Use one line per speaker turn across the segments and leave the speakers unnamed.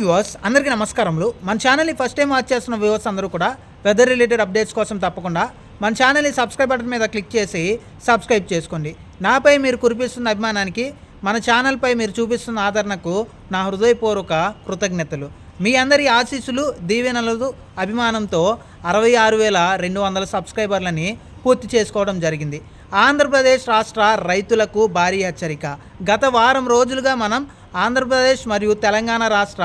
Viewers అందరికీ నమస్కారములు. మన ఛానల్ని ఫస్ట్ టైం వాచ్ చేస్తున్న వ్యూవర్స్ అందరూ కూడా వెదర్ రిలేటెడ్ అప్డేట్స్ కోసం తప్పకుండా మన ఛానల్ని సబ్స్క్రైబ్ బటన్ మీద క్లిక్ చేసి సబ్స్క్రైబ్ చేసుకోండి. నాపై మీరు కురిపిస్తున్న అభిమానానికి మన ఛానల్పై మీరు చూపిస్తున్న ఆదరణకు నా హృదయపూర్వక కృతజ్ఞతలు. మీ అందరి ఆశీస్సులు దీవెనలు అభిమానంతో అరవై ఆరు వేల రెండు వందల సబ్స్క్రైబర్లని పూర్తి చేసుకోవడం జరిగింది. ఆంధ్రప్రదేశ్ రాష్ట్ర రైతులకు భారీ హెచ్చరిక. గత వారం రోజులుగా మనం ఆంధ్రప్రదేశ్ మరియు తెలంగాణ రాష్ట్ర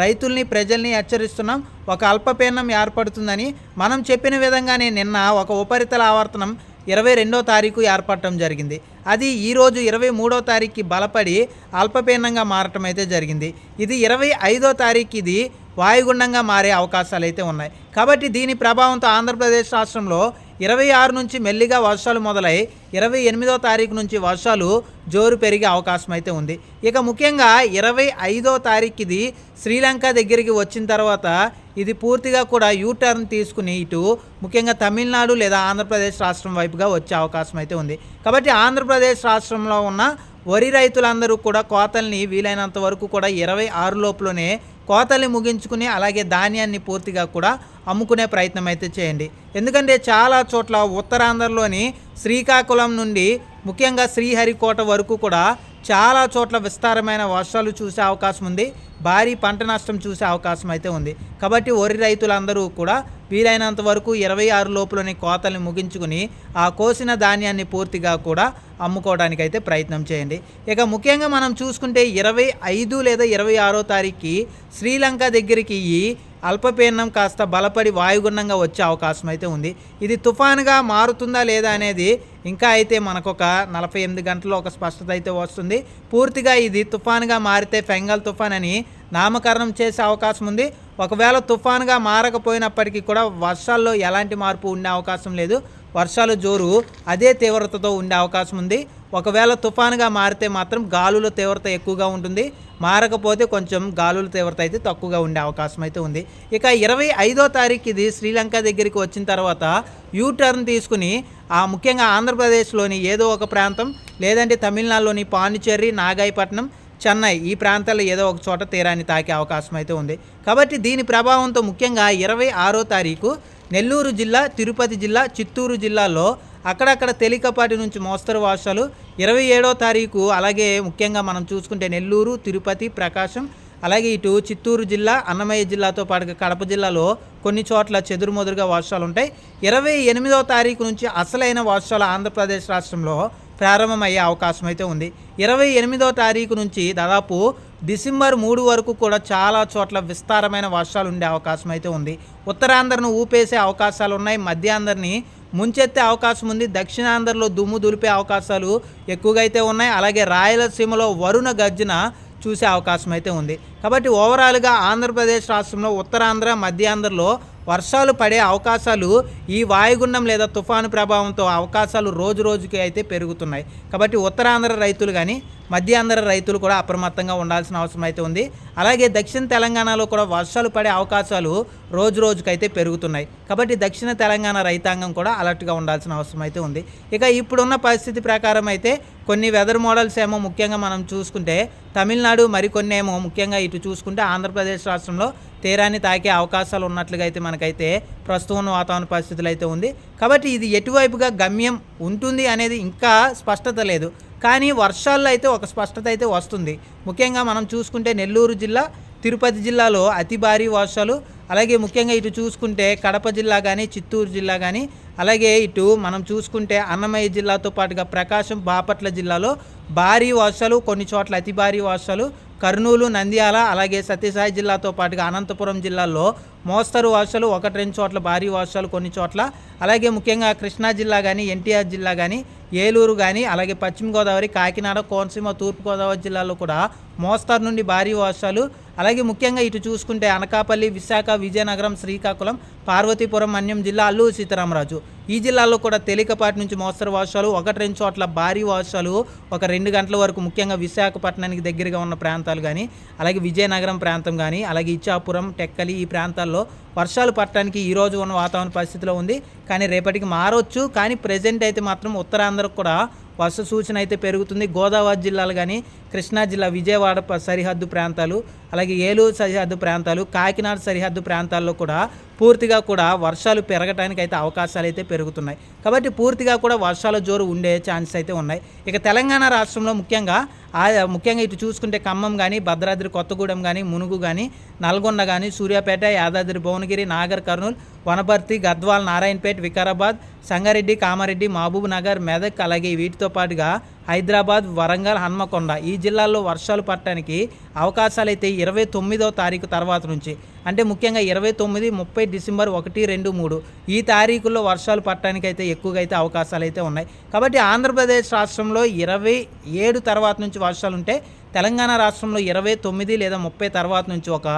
రైతుల్ని ప్రజల్ని హెచ్చరిస్తున్నాం. ఒక అల్పపీడనం ఏర్పడుతుందని మనం చెప్పిన విధంగానే నిన్న ఒక ఉపరితల ఆవర్తనం ఇరవై రెండో తారీఖు ఏర్పడటం జరిగింది. అది ఈరోజు ఇరవై మూడో తారీఖుకి బలపడి అల్పపీడనంగా మారటం అయితే జరిగింది. ఇది ఇరవై ఐదో తారీఖు ఇది వాయుగుండంగా మారే అవకాశాలు అయితే ఉన్నాయి. కాబట్టి దీని ప్రభావంతో ఆంధ్రప్రదేశ్ రాష్ట్రంలో ఇరవై ఆరు నుంచి మెల్లిగా వర్షాలు మొదలై ఇరవై ఎనిమిదో తారీఖు నుంచి వర్షాలు జోరు పెరిగే అవకాశం అయితే ఉంది. ఇక ముఖ్యంగా ఇరవై ఐదో తారీఖు ఇది శ్రీలంక దగ్గరికి వచ్చిన తర్వాత ఇది పూర్తిగా కూడా యూటర్న్ తీసుకుని ఇటు ముఖ్యంగా తమిళనాడు లేదా ఆంధ్రప్రదేశ్ రాష్ట్రం వైపుగా వచ్చే అవకాశం అయితే ఉంది. కాబట్టి ఆంధ్రప్రదేశ్ రాష్ట్రంలో ఉన్న వరి రైతులందరూ కూడా కోతల్ని వీలైనంత వరకు కూడా ఇరవై ఆరు లోపులోనే కోతల్ని ముగించుకుని అలాగే ధాన్యాన్ని పూర్తిగా కూడా అమ్ముకునే ప్రయత్నం అయితే చేయండి. ఎందుకంటే చాలా చోట్ల ఉత్తరాంధ్రలోని శ్రీకాకుళం నుండి ముఖ్యంగా శ్రీహరికోట వరకు కూడా చాలా చోట్ల విస్తారమైన వర్షాలు చూసే అవకాశం ఉంది. భారీ పంట నష్టం చూసే అవకాశం అయితే ఉంది. కాబట్టి వరి రైతులందరూ కూడా వీలైనంత వరకు ఇరవై ఆరు లోపులోని కోతల్ని ముగించుకుని ఆ కోసిన ధాన్యాన్ని పూర్తిగా కూడా అమ్ముకోవడానికి అయితే ప్రయత్నం చేయండి. ఇక ముఖ్యంగా మనం చూసుకుంటే ఇరవై ఐదు లేదా ఇరవై ఆరో తారీఖుకి శ్రీలంక దగ్గరికి ఈ అల్పపీడనం కాస్త బలపడి వాయుగుండంగా వచ్చే అవకాశం అయితే ఉంది. ఇది తుఫానుగా మారుతుందా లేదా అనేది ఇంకా అయితే మనకొక నలభై ఎనిమిది గంటల్లో ఒక స్పష్టత అయితే వస్తుంది. పూర్తిగా ఇది తుఫాన్గా మారితే ఫెంగల్ తుఫాన్ అని నామకరణం చేసే అవకాశం ఉంది. ఒకవేళ తుఫాన్గా మారకపోయినప్పటికీ కూడా వర్షాల్లో ఎలాంటి మార్పు ఉండే అవకాశం లేదు. వర్షాలు జోరు అదే తీవ్రతతో ఉండే అవకాశం ఉంది. ఒకవేళ తుఫానుగా మారితే మాత్రం గాలుల తీవ్రత ఎక్కువగా ఉంటుంది. మారకపోతే కొంచెం గాలుల తీవ్రత అయితే తక్కువగా ఉండే అవకాశం అయితే ఉంది. ఇక ఇరవై ఐదో తారీఖు ఇది శ్రీలంక దగ్గరికి వచ్చిన తర్వాత యూ టర్న్ తీసుకుని ఆ ముఖ్యంగా ఆంధ్రప్రదేశ్లోని ఏదో ఒక ప్రాంతం లేదంటే తమిళనాడులోని పాండిచ్చేరి నాగాయపట్నం చెన్నై ఈ ప్రాంతాల్లో ఏదో ఒక చోట తీరాన్ని తాకే అవకాశం అయితే ఉంది. కాబట్టి దీని ప్రభావంతో ముఖ్యంగా ఇరవై ఆరో తారీఖు నెల్లూరు జిల్లా తిరుపతి జిల్లా చిత్తూరు జిల్లాలో అక్కడక్కడ తేలికపాటి నుంచి మోస్తరు వర్షాలు. ఇరవై ఏడో తారీఖు అలాగే ముఖ్యంగా మనం చూసుకుంటే నెల్లూరు తిరుపతి ప్రకాశం అలాగే ఇటు చిత్తూరు జిల్లా అన్నమయ్య జిల్లాతో పాటుగా కడప జిల్లాలో కొన్ని చోట్ల చెదురుమదురుగా వర్షాలు ఉంటాయి. ఇరవై ఎనిమిదో తారీఖు నుంచి అసలైన వర్షాలు ఆంధ్రప్రదేశ్ రాష్ట్రంలో ప్రారంభమయ్యే అవకాశం అయితే ఉంది. ఇరవై ఎనిమిదో తారీఖు నుంచి దాదాపు డిసెంబర్ మూడు వరకు కూడా చాలా చోట్ల విస్తారమైన వర్షాలు ఉండే అవకాశం అయితే ఉంది. ఉత్తరాంధ్రను ఊపేసే అవకాశాలు ఉన్నాయి. మధ్యాంధ్రని ముంచెత్తే అవకాశం ఉంది. దక్షిణాంధ్రలో దుమ్ము దులిపే అవకాశాలు ఎక్కువగా అయితే ఉన్నాయి. అలాగే రాయలసీమలో వరుణ గర్జన చూసే అవకాశం అయితే ఉంది. కాబట్టి ఓవరాల్గా ఆంధ్రప్రదేశ్ రాష్ట్రంలో ఉత్తరాంధ్ర మధ్యాంధ్రలో వర్షాలు పడే అవకాశాలు ఈ వాయుగుండం లేదా తుఫాను ప్రభావంతో అవకాశాలు రోజు రోజుకి అయితే పెరుగుతున్నాయి. కాబట్టి ఉత్తరాంధ్ర రైతులు కానీ మధ్యాంధ్ర రైతులు కూడా అప్రమత్తంగా ఉండాల్సిన అవసరం అయితే ఉంది. అలాగే దక్షిణ తెలంగాణలో కూడా వర్షాలు పడే అవకాశాలు రోజు రోజుకైతే పెరుగుతున్నాయి. కాబట్టి దక్షిణ తెలంగాణ రైతాంగం కూడా అలర్ట్గా ఉండాల్సిన అవసరం అయితే ఉంది. ఇక ఇప్పుడున్న పరిస్థితి ప్రకారం అయితే కొన్ని వెదర్ మోడల్స్ ఏమో ముఖ్యంగా మనం చూసుకుంటే తమిళనాడు మరికొన్ని ఏమో ముఖ్యంగా ఇటు చూసుకుంటే ఆంధ్రప్రదేశ్ రాష్ట్రంలో తీరాన్ని తాకే అవకాశాలు ఉన్నట్లుగా అయితే మనకైతే ప్రస్తుతం వాతావరణ పరిస్థితులు అయితే ఉంది. కాబట్టి ఇది ఎటువైపుగా గమ్యం ఉంటుంది అనేది ఇంకా స్పష్టత లేదు. కానీ వర్షాల్లో అయితే ఒక స్పష్టత అయితే వస్తుంది. ముఖ్యంగా మనం చూసుకుంటే నెల్లూరు జిల్లా తిరుపతి జిల్లాలో అతి భారీ వర్షాలు. అలాగే ముఖ్యంగా ఇటు చూసుకుంటే కడప జిల్లా కానీ చిత్తూరు జిల్లా కానీ అలాగే ఇటు మనం చూసుకుంటే అన్నమయ్య జిల్లాతో పాటుగా ప్రకాశం బాపట్ల జిల్లాలో భారీ వర్షాలు కొన్ని చోట్ల అతి భారీ వర్షాలు. కర్నూలు నంద్యాల అలాగే సత్యసాయి జిల్లాతో పాటుగా అనంతపురం జిల్లాల్లో మోస్తరు వర్షాలు ఒకటి రెండు చోట్ల భారీ వర్షాలు కొన్ని చోట్ల. అలాగే ముఖ్యంగా కృష్ణా జిల్లా కానీ ఎన్టీఆర్ జిల్లా కానీ ఏలూరు కానీ అలాగే పశ్చిమ గోదావరి కాకినాడ కోనసీమ తూర్పుగోదావరి జిల్లాలో కూడా మోస్తరు నుండి భారీ వర్షాలు. అలాగే ముఖ్యంగా ఇటు చూసుకుంటే అనకాపల్లి విశాఖ విజయనగరం శ్రీకాకుళం పార్వతీపురం మన్యం జిల్లా అల్లూరు సీతారామరాజు. ఈ జిల్లాలో కూడా తేలికపాటి నుంచి మోస్తరు వర్షాలు ఒకటి రెండు చోట్ల భారీ వర్షాలు ఒక రెండు గంటల వరకు ముఖ్యంగా విశాఖపట్నానికి దగ్గరగా ఉన్న ప్రాంతాలు కానీ అలాగే విజయనగరం ప్రాంతం కానీ అలాగే ఇచ్చాపురం టెక్కలి ఈ ప్రాంతాల్లో వర్షాలు పట్టడానికి ఈ రోజు ఉన్న వాతావరణ పరిస్థితిలో ఉంది. కానీ రేపటికి మారొచ్చు. కానీ ప్రజెంట్ అయితే మాత్రం ఉత్తరాంధ్రకు కూడా వర్ష సూచన అయితే పెరుగుతుంది. గోదావరి జిల్లాలు కానీ కృష్ణా జిల్లా విజయవాడ సరిహద్దు ప్రాంతాలు అలాగే ఏలూరు సరిహద్దు ప్రాంతాలు కాకినాడ సరిహద్దు ప్రాంతాల్లో కూడా పూర్తిగా కూడా వర్షాలు పెరగడానికి అయితే అవకాశాలు అయితే పెరుగుతున్నాయి. కాబట్టి పూర్తిగా కూడా వర్షాల జోరు ఉండే ఛాన్సెస్ అయితే ఉన్నాయి. ఇక తెలంగాణ రాష్ట్రంలో ముఖ్యంగా ముఖ్యంగా ఇటు చూసుకుంటే ఖమ్మం కానీ భద్రాద్రి కొత్తగూడెం కానీ మునుగు కానీ నల్గొండ కానీ సూర్యాపేట యాదాద్రి భువనగిరి నాగర్ కర్నూలు వనపర్తి గద్వాల్ నారాయణపేట వికారాబాద్ సంగారెడ్డి కామారెడ్డి మహబూబ్ నగర్ మెదక్ అలాగే వీటితో పాటుగా హైదరాబాద్ వరంగల్ హన్మకొండ ఈ జిల్లాల్లో వర్షాలు పడటానికి అవకాశాలు అయితే ఇరవై తొమ్మిదో తారీఖు తర్వాత నుంచి. అంటే ముఖ్యంగా ఇరవై తొమ్మిది ముప్పై డిసెంబర్ ఒకటి రెండు మూడు. ఈ తారీఖుల్లో వర్షాలు పడటానికి అయితే ఎక్కువగా అయితే అవకాశాలు అయితే ఉన్నాయి. కాబట్టి ఆంధ్రప్రదేశ్ రాష్ట్రంలో ఇరవై ఏడు తర్వాత నుంచి వర్షాలు ఉంటే తెలంగాణ రాష్ట్రంలో ఇరవై తొమ్మిది లేదా ముప్పై తర్వాత నుంచి ఒక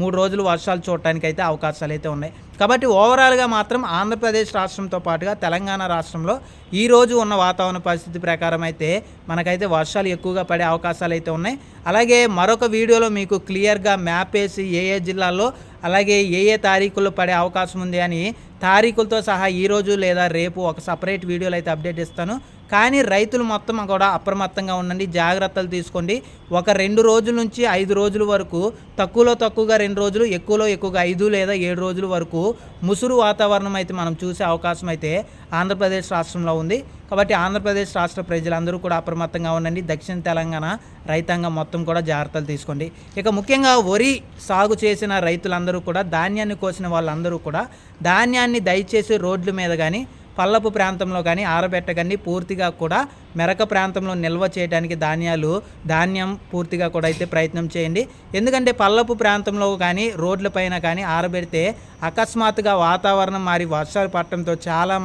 మూడు రోజులు వర్షాలు చూడటానికి అయితే అవకాశాలు అయితే ఉన్నాయి. కాబట్టి ఓవరాల్గా మాత్రం ఆంధ్రప్రదేశ్ రాష్ట్రంతో పాటుగా తెలంగాణ రాష్ట్రంలో ఈరోజు ఉన్న వాతావరణ పరిస్థితి ప్రకారం అయితే మనకైతే వర్షాలు ఎక్కువగా పడే అవకాశాలు అయితే ఉన్నాయి. అలాగే మరొక వీడియోలో మీకు క్లియర్గా మ్యాప్ వేసి ఏ ఏ జిల్లాల్లో అలాగే ఏ ఏ తారీఖుల్లో పడే అవకాశం ఉంది అని తారీఖులతో సహా ఈరోజు లేదా రేపు ఒక సపరేట్ వీడియోలు అయితే అప్డేట్ ఇస్తాను. కానీ రైతులు మొత్తం కూడా అప్రమత్తంగా ఉండండి జాగ్రత్తలు తీసుకోండి. ఒక రెండు రోజుల నుంచి ఐదు రోజుల వరకు తక్కువలో తక్కువగా రెండు రోజులు ఎక్కువలో ఎక్కువగా ఐదు లేదా ఏడు రోజుల వరకు ముసురు వాతావరణం అయితే మనం చూసే అవకాశం అయితే ఆంధ్రప్రదేశ్ రాష్ట్రంలో ఉంది. కాబట్టి ఆంధ్రప్రదేశ్ రాష్ట్ర ప్రజలందరూ కూడా అప్రమత్తంగా ఉండండి. దక్షిణ తెలంగాణ రైతాంగం మొత్తం కూడా జాగ్రత్తలు తీసుకోండి. ఇక ముఖ్యంగా వరి సాగు చేసిన రైతులందరూ కూడా ధాన్యాన్ని కోసిన వాళ్ళందరూ కూడా ధాన్యాన్ని దయచేసి రోడ్ల మీద కానీ పల్లపు ప్రాంతంలో కానీ ఆరబెట్టకండి పూర్తిగా కూడా మెరక ప్రాంతంలో నిల్వ చేయడానికి ధాన్యాలు ధాన్యం పూర్తిగా కూడా అయితే ప్రయత్నం చేయండి. ఎందుకంటే పల్లపు ప్రాంతంలో కానీ రోడ్లపైన కానీ ఆరబెడితే అకస్మాత్తుగా వాతావరణం మారి వర్షాలు పడటంతో చాలా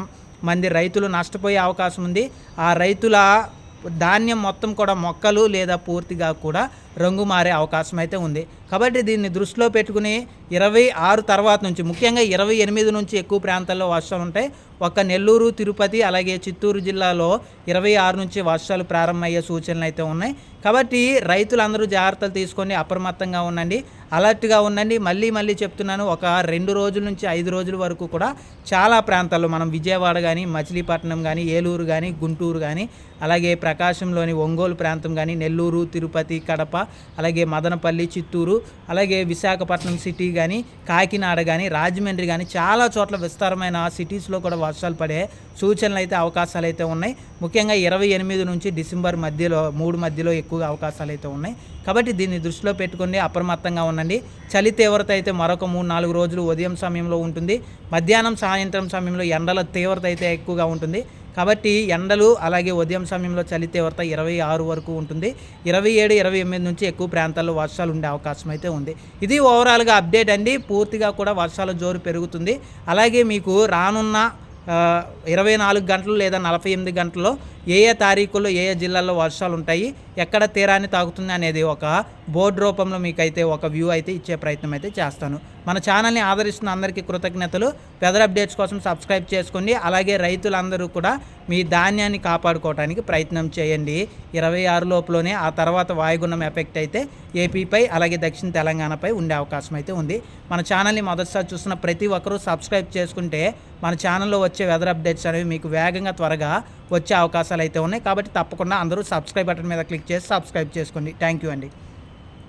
మంది రైతులు నష్టపోయే అవకాశం ఉంది. ఆ రైతుల ధాన్యం మొత్తం కూడా మొక్కలు లేదా పూర్తిగా కూడా రంగు మారే అవకాశం అయితే ఉంది. కాబట్టి దీన్ని దృష్టిలో పెట్టుకుని ఇరవై ఆరు తర్వాత నుంచి ముఖ్యంగా ఇరవై ఎనిమిది నుంచి ఎక్కువ ప్రాంతాల్లో వర్షాలు ఉంటాయి. ఒక్క నెల్లూరు తిరుపతి అలాగే చిత్తూరు జిల్లాలో ఇరవై ఆరు నుంచి వర్షాలు ప్రారంభమయ్యే సూచనలు అయితే ఉన్నాయి. కాబట్టి రైతులందరూ జాగ్రత్తలు తీసుకొని అప్రమత్తంగా ఉండండి. అలర్ట్గా ఉండండి. మళ్ళీ మళ్ళీ చెప్తున్నాను ఒక రెండు రోజుల నుంచి ఐదు రోజుల వరకు కూడా చాలా ప్రాంతాల్లో మనం విజయవాడ కానీ మచిలీపట్నం కానీ ఏలూరు కానీ గుంటూరు కానీ అలాగే ప్రకాశంలోని ఒంగోలు ప్రాంతం కానీ నెల్లూరు తిరుపతి కడప అలాగే మదనపల్లి చిత్తూరు అలాగే విశాఖపట్నం సిటీ కానీ కాకినాడ కానీ రాజమండ్రి కానీ చాలా చోట్ల విస్తారమైన సిటీస్లో కూడా వర్షాలు పడే సూచనలు అయితే అవకాశాలు అయితే ఉన్నాయి. ముఖ్యంగా ఇరవై ఎనిమిది నుంచి డిసెంబర్ మధ్యలో మూడు మధ్యలో ఎక్కువగా అవకాశాలు అయితే ఉన్నాయి. కాబట్టి దీన్ని దృష్టిలో పెట్టుకుని అప్రమత్తంగా ఉండండి. చలి తీవ్రత అయితే మరొక మూడు నాలుగు రోజులు ఉదయం సమయంలో ఉంటుంది. మధ్యాహ్నం సాయంత్రం సమయంలో ఎండల తీవ్రత అయితే ఎక్కువగా ఉంటుంది. కాబట్టి ఎండలు అలాగే ఉదయం సమయంలో చలి తీవ్రత ఇరవై ఆరు వరకు ఉంటుంది. ఇరవై ఏడు ఇరవై ఎనిమిది నుంచి ఎక్కువ ప్రాంతాల్లో వర్షాలు ఉండే అవకాశం అయితే ఉంది. ఇది ఓవరాల్గా అప్డేట్ అండి. పూర్తిగా కూడా వర్షాల జోరు పెరుగుతుంది. అలాగే మీకు రానున్న ఇరవై నాలుగు గంటలు లేదా నలభై ఎనిమిది గంటల్లో ఏ ఏ తారీఖుల్లో ఏ ఏ జిల్లాల్లో వర్షాలు ఉంటాయి ఎక్కడ తీరాన్ని తాగుతుంది అనేది ఒక బోర్డు రూపంలో మీకైతే ఒక వ్యూ అయితే ఇచ్చే ప్రయత్నం అయితే చేస్తాను. మన ఛానల్ని ఆదరిస్తున్న అందరికీ కృతజ్ఞతలు. వెదర్ అప్డేట్స్ కోసం సబ్స్క్రైబ్ చేసుకోండి. అలాగే రైతులందరూ కూడా మీ ధాన్యాన్ని కాపాడుకోవడానికి ప్రయత్నం చేయండి. ఇరవై ఆరు లోపులోనే ఆ తర్వాత వాయుగుణం ఎఫెక్ట్ అయితే ఏపీపై అలాగే దక్షిణ తెలంగాణపై ఉండే అవకాశం అయితే ఉంది. మన ఛానల్ని మొదటిసారి చూస్తున్న ప్రతి ఒక్కరూ సబ్స్క్రైబ్ చేసుకుంటే మన ఛానల్లో వచ్చే వెదర్ అప్డేట్స్ అనేవి మీకు వేగంగా త్వరగా వచ్చే అవకాశాలు అయితే ఉన్నాయి. కాబట్టి తప్పకుండా అందరూ సబ్స్క్రైబ్ బటన్ మీద క్లిక్ చేసి సబ్స్క్రైబ్ చేసుకోండి. థ్యాంక్ యూ అండి.